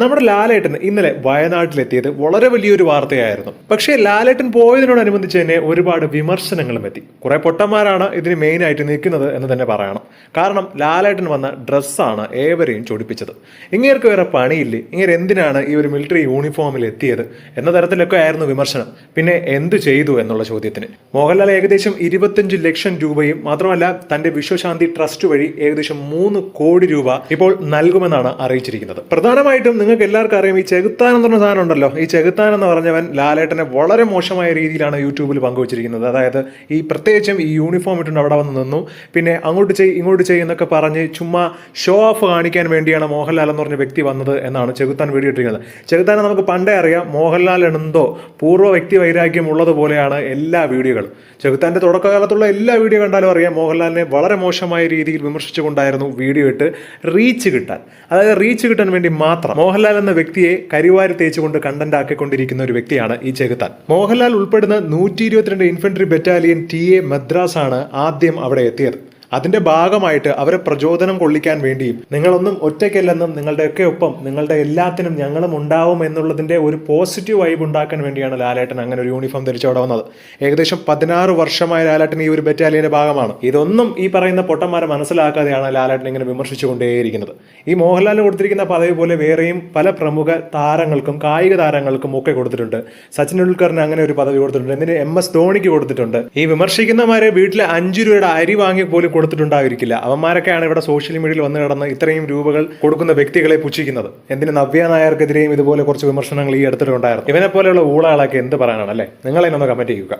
നമ്മുടെ ലാലേട്ടൻ ഇന്നലെ വയനാട്ടിലെത്തിയത് വളരെ വലിയൊരു വാർത്തയായിരുന്നു. പക്ഷേ ലാലേട്ടൻ പോയതിനോടനുബന്ധിച്ച് തന്നെ ഒരുപാട് വിമർശനങ്ങളും എത്തി. കുറെ പൊട്ടന്മാരാണ് ഇതിന് മെയിൻ ആയിട്ട് നിൽക്കുന്നത് എന്ന് തന്നെ പറയണം. കാരണം ലാലേട്ടൻ വന്ന ഡ്രസ്സാണ് ഏവരെയും ചൊടിപ്പിച്ചത്. ഇങ്ങേർക്ക് വേറെ പണിയില്ലേ? ഇങ്ങനെ എന്തിനാണ് ഈ ഒരു മിലിറ്ററി യൂണിഫോമിൽ എത്തിയത്? എന്ന തരത്തിലൊക്കെ ആയിരുന്നു വിമർശനം. പിന്നെ എന്ത് ചെയ്തു എന്നുള്ള ചോദ്യത്തിന്. മോഹൻലാൽ ഏകദേശം ഇരുപത്തിയഞ്ച് ലക്ഷം രൂപയും മാത്രമല്ല തന്റെ വിശ്വശാന്തി ട്രസ്റ്റ് വഴി ഏകദേശം മൂന്ന് കോടി രൂപ ഇപ്പോൾ നൽകുമെന്നാണ് അറിയിച്ചിരിക്കുന്നത്. പ്രധാനമായിട്ടും നിങ്ങൾക്ക് എല്ലാവർക്കും അറിയാം ഈ ചെകുത്താൻ എന്ന് പറഞ്ഞ സാധനം ഉണ്ടല്ലോ. ഈ ചെകുത്താൻ എന്ന് പറഞ്ഞവൻ ലാലേട്ടനെ വളരെ മോശമായ രീതിയിലാണ് യൂട്യൂബിൽ പങ്കുവച്ചിരിക്കുന്നത്. അതായത് ഈ പ്രത്യേകിച്ചും ഈ യൂണിഫോം ഇട്ടുണ്ട് അവിടെ വന്ന് നിന്നു. പിന്നെ അങ്ങോട്ട് ചെയ് ഇങ്ങോട്ട് ചെയ്യും എന്നൊക്കെ പറഞ്ഞ് ചുമ്മാ ഷോ ഓഫ് കാണിക്കാൻ വേണ്ടിയാണ് മോഹൻലാൽ എന്ന് പറഞ്ഞ വ്യക്തി വന്നത് എന്നാണ് ചെകുത്താൻ വീഡിയോ ഇട്ടിരിക്കുന്നത്. ചെകുത്താനെ നമുക്ക് പണ്ടേ അറിയാം മോഹൻലാൽ എന്തോ പൂർവ വ്യക്തി വൈരാഗ്യം ഉള്ളതുപോലെയാണ് എല്ലാ വീഡിയോകളും. ചെകുത്താന്റെ തുടക്കകാലത്തുള്ള എല്ലാ വീഡിയോ കണ്ടാലും അറിയാം മോഹൻലാലിനെ വളരെ മോശമായ രീതിയിൽ വിമർശിച്ചുകൊണ്ടായിരുന്നു വീഡിയോ ഇട്ട് റീച്ച് കിട്ടാൻ. അതായത് റീച്ച് കിട്ടാൻ വേണ്ടി മാത്രം. മോഹൻലാൽ എന്ന വ്യക്തിയെ കരിവാരി തേച്ചുകൊണ്ട് കണ്ടന്റ് ആക്കിക്കൊണ്ടിരിക്കുന്ന ഒരു വ്യക്തിയാണ് ഈ ചെകുത്താൻ. മോഹൻലാൽ ഉൾപ്പെടുന്ന നൂറ്റി ഇരുപത്തിരണ്ട് infantry battalion T A Madras ആണ് ആദ്യം അവിടെ എത്തിയത്. അതിന്റെ ഭാഗമായിട്ട് അവരെ പ്രചോദനം കൊള്ളിക്കാൻ വേണ്ടിയും നിങ്ങളൊന്നും ഒറ്റയ്ക്കല്ലെന്നും നിങ്ങളുടെയൊക്കെ ഒപ്പം നിങ്ങളുടെ എല്ലാത്തിനും ഞങ്ങളും ഉണ്ടാവും എന്നുള്ളതിന്റെ ഒരു പോസിറ്റീവ് വൈബ് ഉണ്ടാക്കാൻ വേണ്ടിയാണ് ലാലേട്ടൻ അങ്ങനെ ഒരു യൂണിഫോം ധരിച്ചവിടെ വന്നത്. ഏകദേശം പതിനാറ് വർഷമായ ലാലേട്ടൻ ഈ ഒരു ബറ്റാലിയന്റെ ഭാഗമാണ്. ഇതൊന്നും ഈ പറയുന്ന പൊട്ടന്മാരെ മനസ്സിലാക്കാതെയാണ് ലാലേട്ടൻ ഇങ്ങനെ വിമർശിച്ചുകൊണ്ടേയിരിക്കുന്നത്. ഈ മോഹൻലാലിന് കൊടുത്തിരിക്കുന്ന പദവി പോലെ വേറെയും പല പ്രമുഖ താരങ്ങൾക്കും കായിക താരങ്ങൾക്കും ഒക്കെ കൊടുത്തിട്ടുണ്ട്. സച്ചിൻ ടെണ്ടുൽക്കറിന് അങ്ങനെ ഒരു പദവി കൊടുത്തിട്ടുണ്ട്. എന്തിന് എം എസ് ധോണിക്ക് കൊടുത്തിട്ടുണ്ട്. ഈ വിമർശിക്കുന്നവരെ വീട്ടിലെ അഞ്ചു രൂപയുടെ അരി വാങ്ങി പോലും കൊടുത്തിട്ടുണ്ടായിരിക്കില്ല. അവന്മാരൊക്കെയാണ് ഇവിടെ സോഷ്യൽ മീഡിയയിൽ വന്നു കിടന്ന് ഇത്രയും രൂപകൾ കൊടുക്കുന്ന വ്യക്തികളെ പുച്ഛിക്കുന്നത്. എന്തിന് നവ്യ നായർക്കെതിരെയും ഇതുപോലെ കുറച്ച് വിമർശനങ്ങൾ ഈ അടുത്തിട്ടുണ്ടായിരുന്നു ഇവനെ പോലെയുള്ള ഊളകളൊക്കെ എന്ത് പറയാനാണ് അല്ലേ? നിങ്ങൾ എന്നൊന്ന് കമന്റ് ചെയ്യുക.